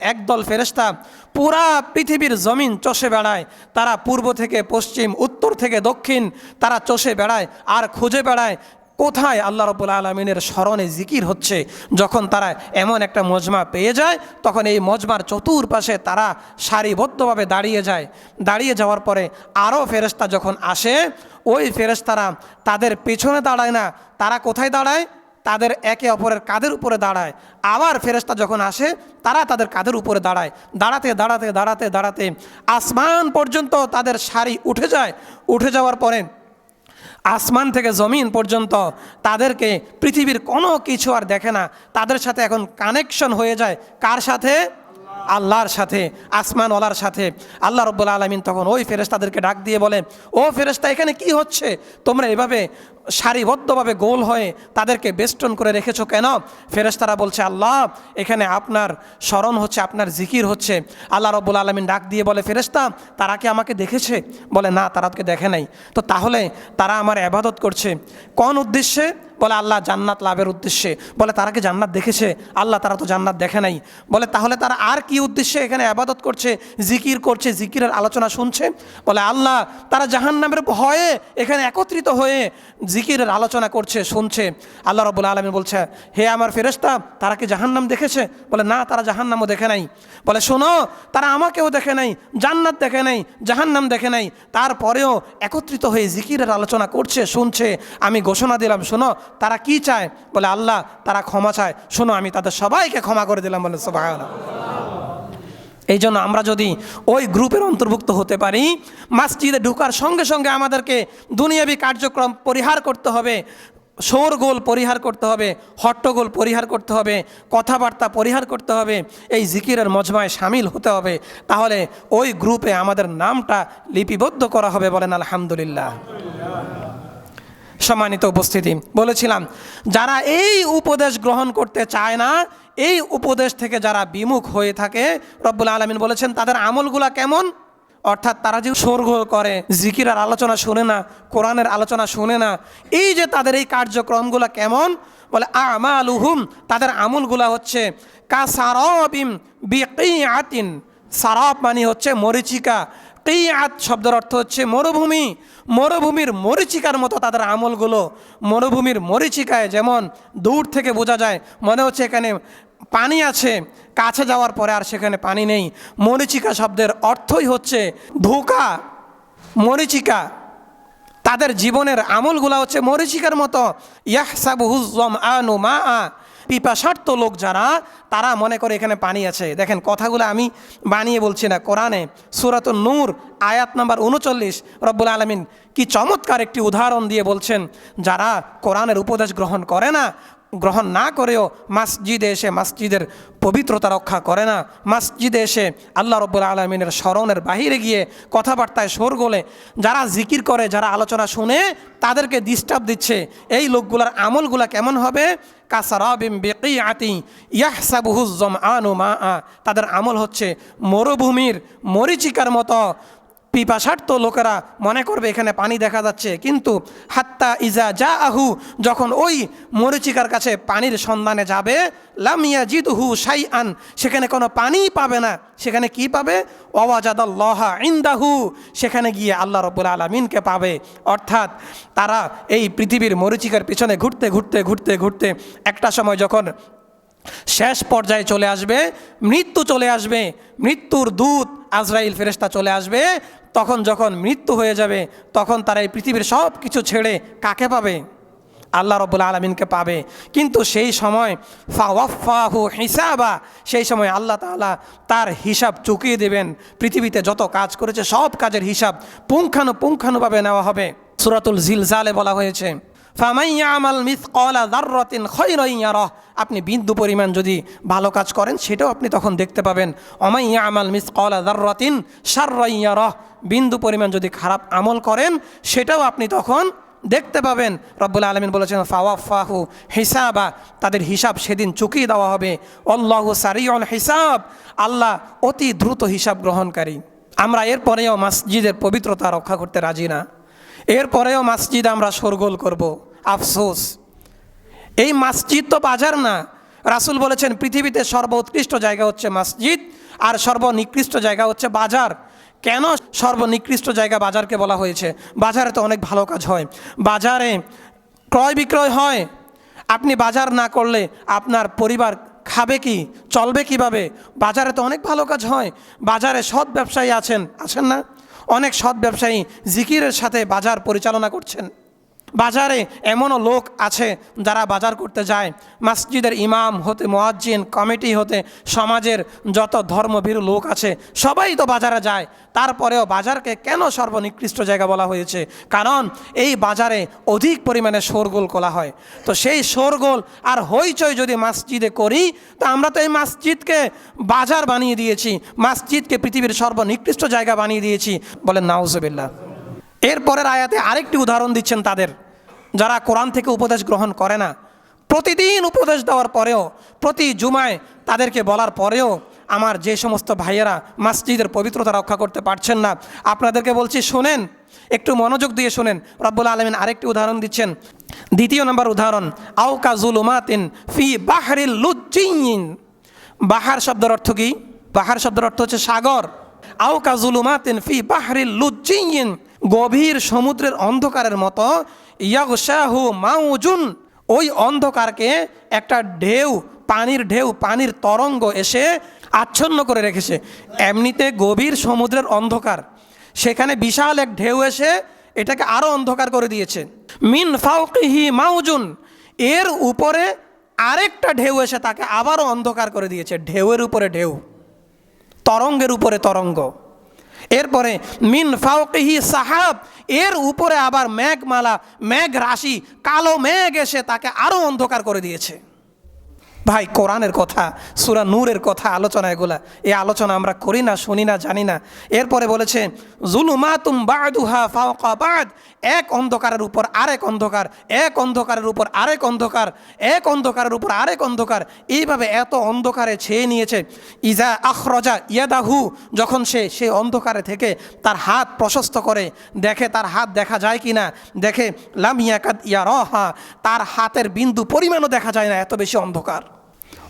একদল ফেরেশতা পুরা পৃথিবীর জমিন চষে বেড়ায়। তারা পূর্ব থেকে পশ্চিম, উত্তর থেকে দক্ষিণ, তারা চষে বেড়ায় আর খুঁজে বেড়ায় কোথায় আল্লাহ রবুল আলমিনের স্মরণে জিকির হচ্ছে। যখন তারা এমন একটা মজমা পেয়ে যায়, তখন এই মজমার চতুর্পাশে তারা সারিবদ্ধভাবে দাঁড়িয়ে যায়। দাঁড়িয়ে যাওয়ার পরে আরও ফেরেশতা যখন আসে, ওই ফেরেশতারা তাদের পেছনে দাঁড়ায় না, তারা কোথায় দাঁড়ায়? তাদের একে অপরের কাঁধের উপরে দাঁড়ায়। আবার ফেরেশতা যখন আসে, তারা তাদের কাঁধের উপরে দাঁড়ায়। দাঁড়াতে দাঁড়াতে দাঁড়াতে দাঁড়াতে আসমান পর্যন্ত তাদের সারি উঠে যায়। উঠে যাওয়ার পরে আসমান থেকে জমিন পর্যন্ত তাদেরকে পৃথিবীর কোনো কিছু আর দেখে না। তাদের সাথে এখন কানেকশন হয়ে যায়। কার সাথে? আল্লাহর সাথে, আসমানওয়ালার সাথে। আল্লাহ রব্বুল আলমিন তখন ওই ফেরেস্তাদেরকে ডাক দিয়ে বলে, ও ফেরেস্তা এখানে কি হচ্ছে? তোমরা এভাবে সারিবদ্ধভাবে গোল হয়ে তাদেরকে বেষ্টন করে রেখেছো কেন? ফেরেস্তারা বলছে, আল্লাহ, এখানে আপনার স্মরণ হচ্ছে, আপনার জিকির হচ্ছে। আল্লাহ রব্বুল আলমিন ডাক দিয়ে বলে ফেরেস্তা তারা কি আমাকে দেখেছে? বলে, না, তারা তোকে দেখে নাই। তো তাহলে তারা আমার আবাদত করছে। কোন উদ্দেশ্যে? বলে, আল্লাহ জান্নাত লাভের উদ্দেশ্যে। বলে, তারা কি জান্নাত দেখেছে? আল্লাহ, তারা তো জান্নাত দেখে নাই। বলে, তাহলে তারা আর কি উদ্দেশ্যে এখানে আবাদত করছে, জিকির করছে, জিকিরের আলোচনা শুনছে? বলে, আল্লাহ, তারা জাহান্নামের ভয়ে এখানে একত্রিত হয়ে জিকিরের আলোচনা করছে, শুনছে। আল্লাহ রবুল আলমী বলছে, হে আমার ফেরেস্তা তারা কি জাহান্নাম দেখেছে? বলে, না, তারা জাহান্নামও দেখে নাই। বলে, শোনো, তারা আমাকেও দেখে নাই, জান্নাত দেখে নাই, জাহান্নাম দেখে নাই। তারপরেও একত্রিত হয়ে জিকিরের আলোচনা করছে, শুনছে। আমি ঘোষণা দিলাম, শোনো, তারা কি চায়? বলে, আল্লাহ, তারা ক্ষমা চায়। শোনো, আমি তাদের সবাইকে ক্ষমা করে দিলাম। বলে সবাই এই জন্য আমরা যদি ওই গ্রুপের অন্তর্ভুক্ত হতে পারি, মসজিদে ঢুকার সঙ্গে সঙ্গে আমাদেরকে দুনিয়াবি কার্যক্রম পরিহার করতে হবে, শোরগোল পরিহার করতে হবে, হট্টগোল পরিহার করতে হবে, কথাবার্তা পরিহার করতে হবে, এই জিকিরের মজমায় সামিল হতে হবে। তাহলে ওই গ্রুপে আমাদের নামটা লিপিবদ্ধ করা হবে বলেন আলহামদুলিল্লাহ। সম্মানিত উপস্থিতি, বলেছিলাম, যারা এই উপদেশ গ্রহণ করতে চায় না, এই উপদেশ থেকে যারা বিমুখ হয়ে থাকে, রব্বুল আলমিন বলেছেন, তাদের আমলগুলা কেমন? অর্থাৎ তারা যে সরগোল করে জিকিরার আলোচনা শুনে না, কোরআনের আলোচনা শুনে না, এই যে তাদের এই কার্যক্রমগুলো কেমন? বলে, আমালুহুম, তাদের আমলগুলা হচ্ছে কা সারবিম বিকিআতিন, সারাব মানে হচ্ছে মরিচিকা কিয়াত শব্দের অর্থ হচ্ছে মরুভূমি। মরুভূমির মরিচিকার মতো তাদের আমলগুলো। মরুভূমির মরিচিকায় যেমন দূর থেকে বোঝা যায়, মনে হচ্ছে এখানে পানি আছে, কাছে যাওয়ার পরে আর সেখানে পানি নেই। মরিচিকা শব্দের অর্থই হচ্ছে ধোকা। মরিচিকা, তাদের জীবনের আমলগুলা হচ্ছে মরিচিকার মতো। ইয়াহসাবু হুজম আনু মা আ পিপাসার্থ লোক যারা, তারা মনে করে এখানে পানি আছে। দেখেন, কথাগুলো আমি বানিয়ে বলছি না, কোরআনে সুরাত নূর, আয়াত নাম্বার উনচল্লিশ, রব্বুল আলমিন কি চমৎকার একটি উদাহরণ দিয়ে বলছেন, যারা কোরআনের উপদেশ গ্রহণ করে না গ্রহণ না করেও মসজিদে এসে মসজিদের পবিত্রতা রক্ষা করে না। মসজিদে এসে আল্লাহ রব্বুল আলমিনের স্মরণের বাহিরে গিয়ে কথাবার্তায় সোর গোলে যারা জিকির করে, যারা আলোচনা শুনে তাদেরকে ডিস্টার্ব দিচ্ছে। এই লোকগুলার আমলগুলা কেমন হবে? কাসারাবিম বেকি আতি ইয়াহসাবুহুজম আনু মা আ তাদের আমল হচ্ছে মরুভূমির মরিচিকার মতো। পিপাসার্থ লোকেরা মনে করবে এখানে পানি দেখা যাচ্ছে। কিন্তু হাত্তা ইজা যা আহু যখন ওই মরিচিকার কাছে পানির সন্ধানে যাবে লামিয়া জিদ হু সাই আন সেখানে কোনো পানিই পাবে না। সেখানে কি পাবে? অওয়াজাদাল্লাহা ইন্দাহু, সেখানে গিয়ে আল্লাহ রব্বুল আলমিনকে পাবে। অর্থাৎ তারা এই পৃথিবীর মরিচিকার পিছনে ঘুরতে ঘুরতে ঘুরতে ঘুরতে একটা সময় যখন শেষ পর্যায়ে চলে আসবে, মৃত্যু চলে আসবে, মৃত্যুর দূত আজরাইল ফেরেস্তা চলে আসবে, তখন যখন মৃত্যু হয়ে যাবে, তখন তারা এই পৃথিবীর সব কিছু ছেড়ে কাকে পাবে? আল্লাহ রব্বুল আলমিনকে পাবে। কিন্তু সেই সময় ফাহু হিসাবা, সেই সময় আল্লাহ তাআলা তার হিসাব চুকিয়ে দেবেন। পৃথিবীতে যত কাজ করেছে, সব কাজের হিসাব পুঙ্খানু পুঙ্খানুভাবে নেওয়া হবে। সুরাতুল জিলজালে বলা হয়েছে ফামাইয়া আমাল মিস কলা দার্রতিন খৈরইয়ারহ আপনি বিন্দু পরিমাণ যদি ভালো কাজ করেন, সেটাও আপনি তখন দেখতে পাবেন। অমাইয়া আমাল মিস কলা দার্রতিন সার্রইয়ারহ বিন্দু পরিমাণ যদি খারাপ আমল করেন, সেটাও আপনি তখন দেখতে পাবেন। রব্বুল আলমিন বলেছেন ফাওয়াফাহু হিসাবা। তাদের হিসাব সেদিন চুকিয়ে দেওয়া হবে। অল্লাহ সারিউল হিসাব। আল্লাহ অতি দ্রুত হিসাব গ্রহণকারী। আমরা এরপরেও মসজিদের পবিত্রতা রক্ষা করতে রাজি না। এরপরেও মসজিদ আমরা শোরগোল করব। আফসোস। এই মসজিদ তো বাজার না। রাসুল বলেছেন, পৃথিবীতে সর্বোৎকৃষ্ট জায়গা হচ্ছে মসজিদ আর সর্বনিকৃষ্ট জায়গা হচ্ছে বাজার। কেন সর্বনিকৃষ্ট জায়গা বাজারকে বলা হয়েছে? বাজারে তো অনেক ভালো কাজ হয়। বাজারে ক্রয় বিক্রয় হয়। আপনি বাজার না করলে আপনার পরিবার খাবে কি, চলবে কীভাবে? বাজারে তো অনেক ভালো কাজ হয়। বাজারে সৎ ব্যবসায়ী আছেন আছেন না? অনেক সৎ ব্যবসায়ী জিকিরের সাথে বাজার পরিচালনা করছেন। বাজারে এমনও লোক আছে যারা বাজার করতে যায়। মসজিদের ইমাম হতে, মোয়াজ্জিন, কমিটি হতে, সমাজের যত ধর্মভীরু লোক আছে, সবাই তো বাজারে যায়। তারপরেও বাজারকে কেন সর্বনিকৃষ্ট জায়গা বলা হয়েছে? কারণ এই বাজারে অধিক পরিমাণে শোরগোল করা হয়। তো সেই শোরগোল আর হইচই যদি মসজিদে করি, তো আমরা তো এই মসজিদকে বাজার বানিয়ে দিয়েছি, মসজিদকে পৃথিবীর সর্বনিকৃষ্ট জায়গা বানিয়ে দিয়েছি বলেন নাউজবিল্লা এরপরের আয়াতে আরেকটি উদাহরণ দিচ্ছেন তাদের, যারা কোরআন থেকে উপদেশ গ্রহণ করে না। প্রতিদিন উপদেশ দেওয়ার পরেও, প্রতি জুমায় তাদেরকে বলার পরেও আমার যে সমস্ত ভাইয়েরা মসজিদের পবিত্রতা রক্ষা করতে পারছেন না, আপনাদেরকে বলছি শোনেন, একটু মনোযোগ দিয়ে শোনেন। রব্বুল আলমিন আরেকটি উদাহরণ দিচ্ছেন। দ্বিতীয় নম্বর উদাহরণ আউকা জুলুমাতিন ফি বাহারিল লুজ্জিন বাহার শব্দের অর্থ কি? বাহার শব্দের অর্থ হচ্ছে সাগর। আও কাজুলুমাতিন ফি বাহরিল লুজ্জিন গভীর সমুদ্রের অন্ধকারের মতো, ইয়াগশাহু মাউজুন, ওই অন্ধকারকে একটা ঢেউ, পানির ঢেউ, পানির তরঙ্গ এসে আচ্ছন্ন করে রেখেছে। এমনিতে গভীর সমুদ্রের অন্ধকার। সেখানে বিশাল এক ঢেউ এসে এটাকে আরও অন্ধকার করে দিয়েছে। মিন ফাউকিহি মাউজুন, এর উপরে আরেকটা ঢেউ এসে তাকে আবারও অন্ধকার করে দিয়েছে। ঢেউয়ের উপরে ঢেউ, তরঙ্গের উপরে তরঙ্গ। এরপরে, মিন ফাউকিহি সাহাব, এর উপরে আবার মেঘমালা মেঘ রাশি কালো মেঘ এসে তাকে আরও অন্ধকার করে দিয়েছে। ভাই, কোরআনের কথা, সুরা নূরের কথা, আলোচনা এগুলা। এই আলোচনা আমরা করি না, শুনি না, জানি না। এরপরে বলেছে, জুলুমাতুম বাদুহা ফাওকা বাদ। এক অন্ধকারের উপর আরেক অন্ধকার, এক অন্ধকারের উপর আরেক অন্ধকার, এক অন্ধকারের উপর আরেক অন্ধকার। এইভাবে এত অন্ধকারে ছেয়ে নিয়েছে। ইজা আখরজা ইয়াদাহু। যখন সে সে অন্ধকারে থেকে তার হাত প্রশস্ত করে, দেখে তার হাত দেখা যায় কি না দেখে, লাম ইয়াকাদ ইয়া রহা তার হাতের বিন্দু পরিমাণও দেখা যায় না, এত বেশি অন্ধকার।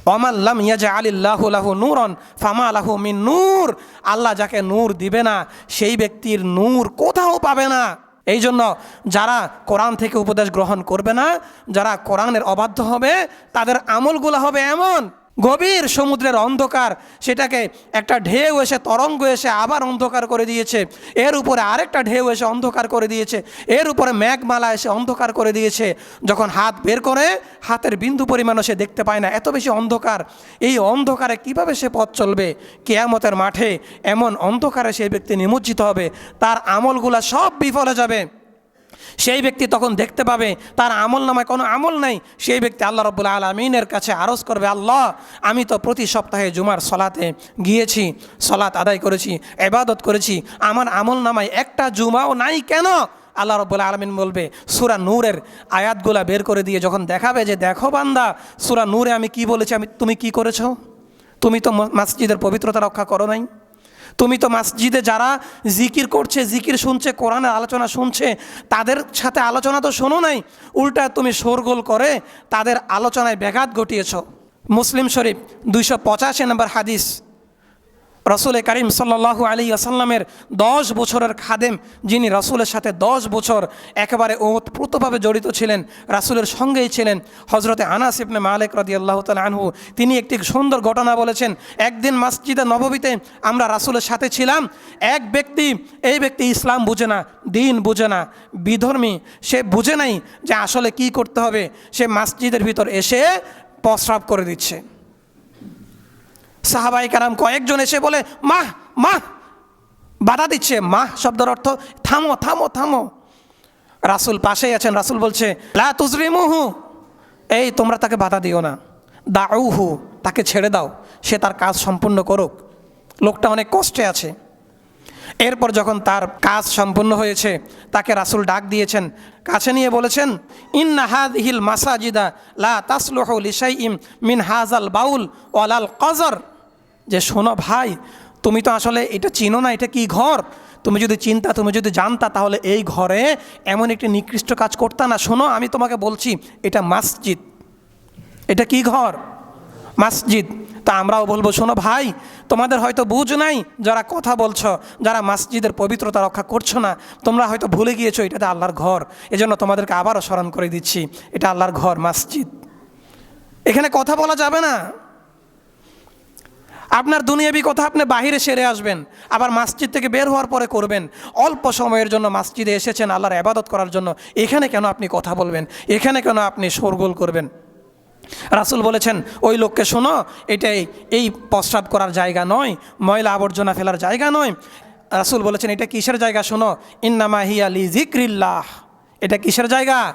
অমাল্লাম ইয়াজা আলিল্লাহ লাহু নূরন ফামা আলাহু মিন নূর। আল্লাহ যাকে নূর দিবে না, সেই ব্যক্তির নূর কোথাও পাবে না। এই জন্য যারা কোরআন থেকে উপদেশ গ্রহণ করবে না, যারা কোরআনের অবাধ্য হবে, তাদের আমলগুলো হবে এমন। গভীর সমুদ্রের অন্ধকার সেটাকে একটা ঢেউ এসে, তরঙ্গ এসে আবার অন্ধকার করে দিয়েছে। এর উপরে আরেকটা ঢেউ এসে অন্ধকার করে দিয়েছে। এর উপরে মেঘমালা এসে অন্ধকার করে দিয়েছে। যখন হাত বের করে, হাতের বিন্দু পরিমাণও সে দেখতে পায় না। এত বেশি অন্ধকার। এই অন্ধকারে কীভাবে সে পথ চলবে? কেয়ামতের মাঠে এমন অন্ধকারে সেই ব্যক্তি নিমজ্জিত হবে। তার আমলগুলা সব বিফলে যাবে। সেই ব্যক্তি তখন দেখতে পাবে তার আমল নামায় কোনো আমল নাই। সেই ব্যক্তি আল্লাহ রব্বুল আলমিনের কাছে আরজ করবে, আল্লাহ, আমি তো প্রতি সপ্তাহে জুমার সলাতে গিয়েছি, সলাত আদায় করেছি এবাদত করেছি, আমার আমল নামায় একটা জুমাও নাই কেন? আল্লাহ রব্বুল আলমিন বলবে, সুরা নূরের আয়াতগুলা বের করে দিয়ে যখন দেখাবে যে, দেখো বান্দা, সুরা নূরে আমি কি বলেছি, আমি, তুমি কি করেছ? তুমি তো মসজিদের পবিত্রতা রক্ষা করো নাই? তুমি তো মসজিদে যারা জিকির করছে, জিকির শুনছে, কোরআনের আলোচনা শুনছে, তাদের সাথে আলোচনা তো শোনো নাই। উল্টা তুমি শোরগোল করে তাদের আলোচনায় ব্যাঘাত ঘটিয়েছ। মুসলিম শরীফ দুইশো পঁচাশি নম্বর হাদিস। রসুল করিম সাল্লাহু আলী আসাল্লামের দশ বছরের খাদেম, যিনি রসুলের সাথে দশ বছর একেবারে ওতপ্রোতভাবে জড়িত ছিলেন, রাসুলের সঙ্গেই ছিলেন হজরতে আনাস ইবনে মালিক রদি আল্লাহ আনহু, তিনি একটি সুন্দর ঘটনা বলেছেন, একদিন মসজিদে নববীতে আমরা রাসুলের সাথে ছিলাম, এক ব্যক্তি, এই ব্যক্তি ইসলাম বুঝে না, দিন বুঝে না, বিধর্মী, সে বুঝে নাই যে আসলে কি করতে হবে, সে মসজিদের ভিতর এসে প্রস্রাব করে দিচ্ছে। সাহাবাই কারাম কয়েকজন এসে বলে মাহ মাহ বাধা দিচ্ছে। মাহ শব্দের অর্থ, থামো থামো থামো। রাসুল পাশেই আছেন। রাসুল বলছে, লা এই, তোমরা তাকে বাধা দিও না। দাউহু, তাকে ছেড়ে দাও। সে তার কাজ সম্পূর্ণ করুক। লোকটা অনেক কষ্টে আছে। এরপর যখন তার কাজ সম্পূর্ণ হয়েছে, তাকে রাসুল ডাক দিয়েছেন। কাছে নিয়ে বলেছেন, ইন্না হাদ হিল মাসাজিদা লা তাসলুহ ইম মিন হাজাল বাউল ওয়ালাল কজর যে শোনো ভাই, তুমি তো আসলে এটা চিনো না, এটা কি ঘর? তুমি যদি চিন্তা, তুমি যদি জানতা, তাহলে এই ঘরে এমন একটি নিকৃষ্ট কাজ করতা না। শোনো, আমি তোমাকে বলছি, এটা মসজিদ। এটা কি ঘর? মসজিদ। তা আমরাও বলব, শোনো ভাই, তোমাদের হয়তো বুঝ নাই, যারা কথা বলছো, যারা মসজিদের পবিত্রতা রক্ষা করছ না, তোমরা হয়তো ভুলে গিয়েছো, এটাতে আল্লাহর ঘর। এজন্য তোমাদেরকে আবারও স্মরণ করে দিচ্ছি, এটা আল্লাহর ঘর, মসজিদ। এখানে কথা বলা যাবে না। আপনার দুনিয়াবি কথা আপনি বাহিরে সেরে আসবেন, আবার মসজিদ থেকে বের হওয়ার পরে করবেন। অল্প সময়ের জন্য মসজিদে এসেছেন আল্লাহর আবাদত করার জন্য। এখানে কেন আপনি কথা বলবেন? এখানে কেন আপনি শোরগোল করবেন? রাসুল বলেছেন, ওই লোককে শোনো, এটাই, এই প্রস্রাব করার জায়গা নয়, ময়লা আবর্জনা ফেলার জায়গা নয়। রাসুল বলেছেন, এটা কিসের জায়গা শোনো? ইন্নামা হিয়া লি জিক্রিল্লাহ এটা কিসের জায়গা?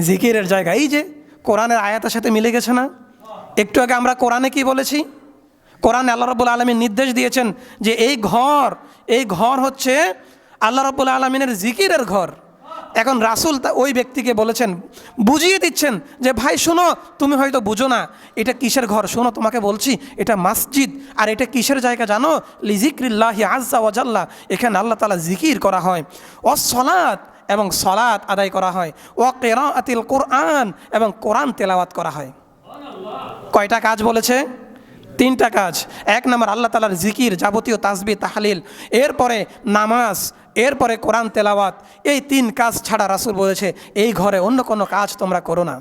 জিকিরের জায়গা। এই যে, কোরআনের আয়াতের সাথে মিলে গেছে না? একটু আগে আমরা কোরআনে কি বলেছি? কোরআন আল্লাহ রব্বুল আলমীর নির্দেশ দিয়েছেন যে এই ঘর এই ঘর হচ্ছে আল্লাহ রব্বুল আলমিনের জিকিরের ঘর। এখন রাসুল তা ওই ব্যক্তিকে বলেছেন, বুঝিয়ে দিচ্ছেন যে, ভাই, শোনো, তুমি হয়তো বুঝো না, এটা কিসের ঘর? শোনো, তোমাকে বলছি, এটা মসজিদ, আর এটা কিসের জায়গা জানো? লিজিক্রিল্লাহি আজ্জা ওয়াজাল্লাহ এখানে আল্লাহ তালা জিকির করা হয়। ও সলাৎ এবং সলাৎ আদায় করা হয়। ও কেরা আতিল কোরআন এবং কোরআন তেলাওয়াত করা হয়। কয়টা কাজ বলেছে? তিনটা কাজ এক নম্বর আল্লাহ তালার জিকির, যাবতীয় তাসবি তাহলিল। এরপরে নামাজ, এরপরে কোরআন তেলাওয়াত। এই তিন কাজ ছাড়া রাসুল বলেছে, এই ঘরে অন্য কোনো কাজ তোমরা করো না।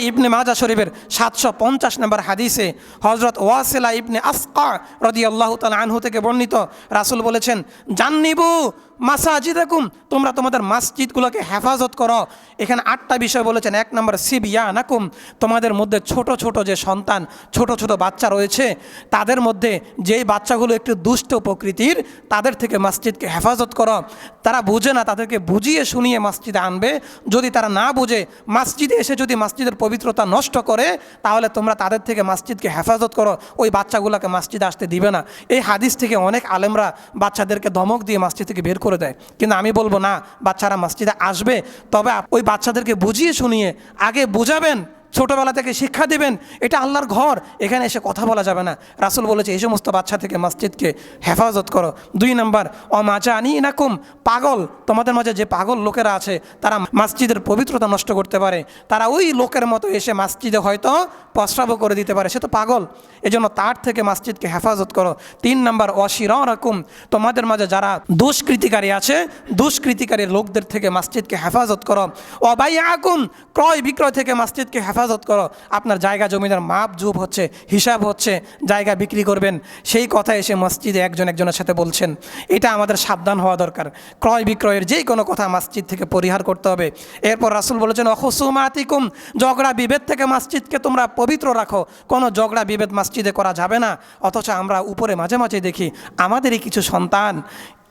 ইবনে মাজা শরীফের সাতশো পঞ্চাশ নম্বর হাদিসে হজরত ওয়াসিলা ইবনে আসকা রদি আল্লাহ তালা আনহু থেকে বর্ণিত, রাসুল বলেছেন, জান্নিবু মাসাজিদাকুম, তোমরা তোমাদের মসজিদগুলোকে হেফাজত করো। এখানে আটটা বিষয় বলেছেন। এক নম্বর সিবিয়া নাকুম তোমাদের মধ্যে ছোট ছোট যে সন্তান, ছোট ছোট বাচ্চা রয়েছে, তাদের মধ্যে যেই বাচ্চাগুলো একটু দুষ্ট প্রকৃতির, তাদের থেকে মসজিদকে হেফাজত করো। তারা বুঝে না, তাদেরকে বুঝিয়ে শুনিয়ে মসজিদে আনবে। যদি তারা না বুঝে, মসজিদে এসে যদি মসজিদের পবিত্রতা নষ্ট করে, তাহলে তোমরা তাদের থেকে মসজিদকে হেফাজত করো। ওই বাচ্চাগুলোকে মসজিদে আসতে দিবে না। এই হাদিস থেকে অনেক আলেমরা বাচ্চাদেরকে ধমক দিয়ে মসজিদ থেকে বের করে দেয়। কিন্তু আমি বলব, না, বাচ্চারা মসজিদে আসবে, তবে ওই বাচ্চাদেরকে বুঝিয়ে শুনিয়ে আগে বুঝাবেন ছোটোবেলা থেকে শিক্ষা দেবেন, এটা আল্লাহর ঘর, এখানে এসে কথা বলা যাবে না। রাসুল বলেছে, এই সমস্ত বাচ্চা থেকে মসজিদকে হেফাজত করো। দুই নম্বর অমাচা আনি নাকুম পাগল। তোমাদের মাঝে যে পাগল লোকেরা আছে, তারা মসজিদের পবিত্রতা নষ্ট করতে পারে। তারা ওই লোকের মতো এসে মসজিদে হয়তো প্রস্রাবও করে দিতে পারে। সে তো পাগল। এজন্য তার থেকে মসজিদকে হেফাজত করো। তিন নম্বর অশির রাকুম তোমাদের মাঝে যারা দুষ্কৃতিকারী আছে, দুষ্কৃতিকারী লোকদের থেকে মসজিদকে হেফাজত করো। অবাই আকুম ক্রয় বিক্রয় থেকে মসজিদকে হেফাজত করো। আপনার জায়গা জমিদার মাপ জুপ হচ্ছে, হিসাব হচ্ছে, জায়গা বিক্রি করবেন। সেই কথা এসে মসজিদে একজন একজনের সাথে বলছেন, এটা আমাদের সাবধান হওয়া দরকার। ক্রয় বিক্রয়ের যেই কোনো কথা মসজিদ থেকে পরিহার করতে হবে। এরপর রাসুল বলেছেন অহসুমাতিকুম ঝগড়া বিভেদ থেকে মসজিদকে তোমরা পবিত্র রাখো। কোনো ঝগড়া বিভেদ মসজিদে করা যাবে না। অথচ আমরা উপরে মাঝে মাঝে দেখি, আমাদেরই কিছু সন্তান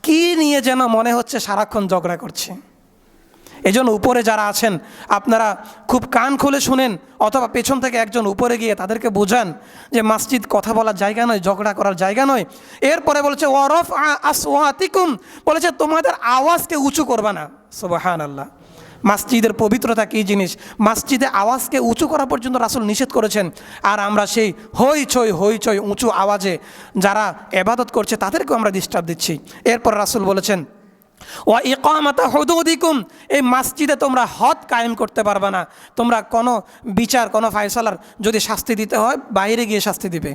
কি নিয়ে যেন মনে হচ্ছে সারাক্ষণ ঝগড়া করছে। এজন্য উপরে যারা আছেন, আপনারা খুব কান খুলে শুনেন, অথবা পেছন থেকে একজন উপরে গিয়ে তাদেরকে বোঝান যে মসজিদ কথা বলার জায়গা নয়, ঝগড়া করার জায়গা নয়। এরপরে বলছে ওয়ারফ আসওয়াতিকুম। বলেছে, তোমাদের আওয়াজকে উঁচু করবা না। সুবাহান আল্লাহ মসজিদের পবিত্রতা কী জিনিস? মসজিদে আওয়াজকে উঁচু করা পর্যন্ত রাসুল নিষেধ করেছেন। আর আমরা সেই হইচই হইচই উঁচু আওয়াজে যারা এবাদত করছে, তাদেরকেও আমরা ডিস্টার্ব দিচ্ছি। এরপর রাসুল বলেছেন ও ইকামাতা হুদুদিকুম, এই মসজিদে তোমরা হদ কায়েম করতে পারবে না। তোমরা কোনো বিচার, কোনো ফায়সালার যদি শাস্তি দিতে হয়, বাইরে গিয়ে শাস্তি দিবে।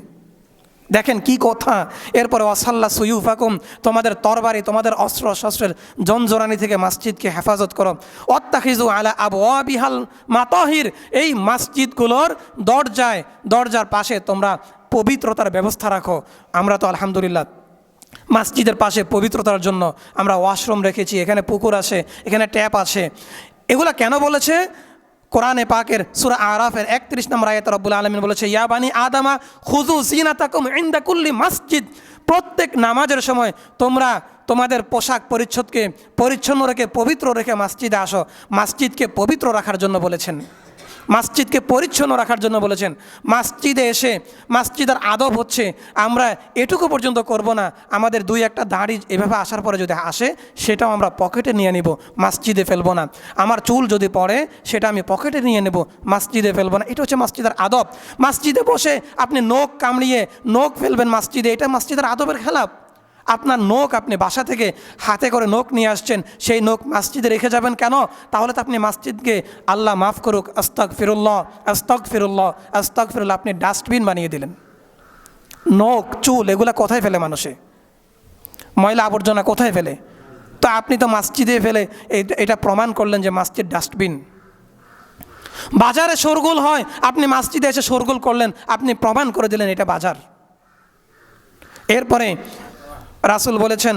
দেখেন কি কথা। এরপরে ওয়াসাল্লা সুয়ুফাকুম, তোমাদের তরবারি, তোমাদের অস্ত্র শস্ত্রের জনজোরানি থেকে মসজিদকে হেফাজত করো। অত্তাখিজু আলা আবু বিহাল মাতাহির, এই মসজিদগুলোর দরজায়, দরজার পাশে তোমরা পবিত্রতার ব্যবস্থা রাখো। আমরা তো আলহামদুলিল্লাহ মসজিদের পাশে পবিত্রতার জন্য আমরা ওয়াশরুম রেখেছি, এখানে পুকুর আছে, এখানে ট্যাপ আছে। এগুলা কেন বলেছে? কোরআনে পাকের সুরা আরাফের একত্রিশ নম্বর আয়াত রব্বুল আলমিন বলেছে, ইয়া বানি আদামা খুজু সিনাতাকুম ইন্দা কুল্লি মসজিদ। প্রত্যেক নামাজের সময় তোমরা তোমাদের পোশাক পরিচ্ছদকে পরিচ্ছন্ন রেখে, পবিত্র রেখে মসজিদে আসো। মসজিদকে পবিত্র রাখার জন্য বলেছেন। মসজিদকে পরিচ্ছন্ন রাখার জন্য বলেছেন, মসজিদে এসে মসজিদের আদব হচ্ছে, আমরা এটুকু পর্যন্ত করব না, আমাদের দুই একটা দাড়ি এভাবে আসার পরে যদি আসে, সেটাও আমরা পকেটে নিয়ে নিব, মসজিদে ফেলব না। আমার চুল যদি পড়ে, সেটা আমি পকেটে নিয়ে নেব, মসজিদে ফেলব না। এটা হচ্ছে মসজিদের আদব। মসজিদে বসে আপনি নখ কামড়িয়ে নখ ফেলবেন মসজিদে, এটা মসজিদের আদবের খেলাপ। আপনার নোক আপনি বাসা থেকে হাতে করে নোক নিয়ে আসছেন, সেই নোক মসজিদে রেখে যাবেন কেন? তাহলে তো আপনি মসজিদকে আল্লাহ মাফ করুক আস্তক ফিরুল্লাহ আস্তক ফিরুল্লাহ আস্তক ফিরুল্লাহ আপনি ডাস্টবিন বানিয়ে দিলেন। নোক চুল, এগুলা কোথায় ফেলে মানুষে? ময়লা আবর্জনা কোথায় ফেলে? তো আপনি তো মসজিদে ফেলে এটা প্রমাণ করলেন যে মসজিদ ডাস্টবিন। বাজারে শোরগোল হয়, আপনি মসজিদে এসে শোরগোল করলেন, আপনি প্রমাণ করে দিলেন এটা বাজার। এরপরে রাসুল বলেছেন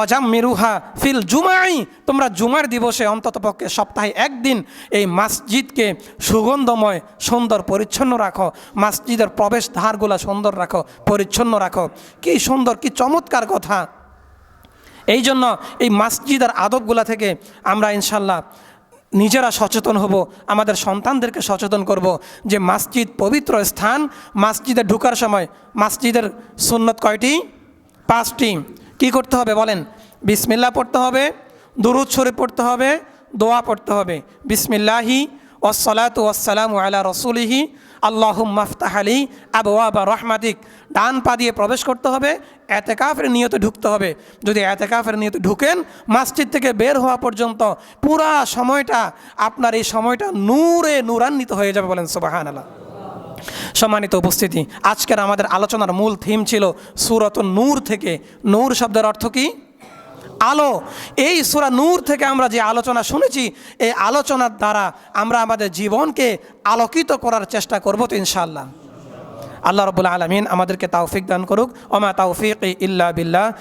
অজাম মিরুহা ফিল জুমাই। তোমরা জুমার দিবসে অন্ততপক্ষে সপ্তাহে একদিন এই মসজিদকে সুগন্ধময়, সুন্দর, পরিচ্ছন্ন রাখো। মসজিদের প্রবেশ ধারগুলো সুন্দর রাখো, পরিচ্ছন্ন রাখো। কি সুন্দর, কি চমৎকার কথা। এই জন্য এই মসজিদের আদবগুলা থেকে আমরা ইনশাল্লাহ নিজেরা সচেতন হব, আমাদের সন্তানদেরকে সচেতন করব যে মসজিদ পবিত্র স্থান, মসজিদে ঢুকার সময় মসজিদের সুন্নত কয়টি? পাঁচটি। কি করতে হবে বলেন? বিসমিল্লাহ পড়তে হবে, দুরুদ শরীফ পড়তে হবে, দোয়া পড়তে হবে। বিসমিল্লাহি ওসলাত ওয়াসালাম আলা রসুলিহি আল্লাহ মাফতাহ আলী আবওয়াবা রহমাতিক। ডান পা দিয়ে প্রবেশ করতে হবে, এতেকাফের নিয়তে ঢুকতে হবে। যদি এতেকাফের নিয়তে ঢুকেন, মসজিদ থেকে বের হওয়া পর্যন্ত পুরা সময়টা আপনার এই সময়টা নূরে নূরান্বিত হয়ে যাবে বলেন সুবাহান আল্লাহ সম্মানিত উপস্থিতি, আজকের আমাদের আলোচনার মূল থিম ছিল সুরত নূর থেকে। নূর শব্দের অর্থ কী? আলো। এই সুরা নূর থেকে আমরা যে আলোচনা শুনেছি, এই আলোচনার দ্বারা আমরা আমাদের জীবনকে আলোকিত করার চেষ্টা করব তো ইনশাআল্লাহ। আল্লাহ রবুল্লা আলমিন আমাদেরকে তাওফিক দান করুক। ওমা তাওফিক ইল্লা বিল্লাহ।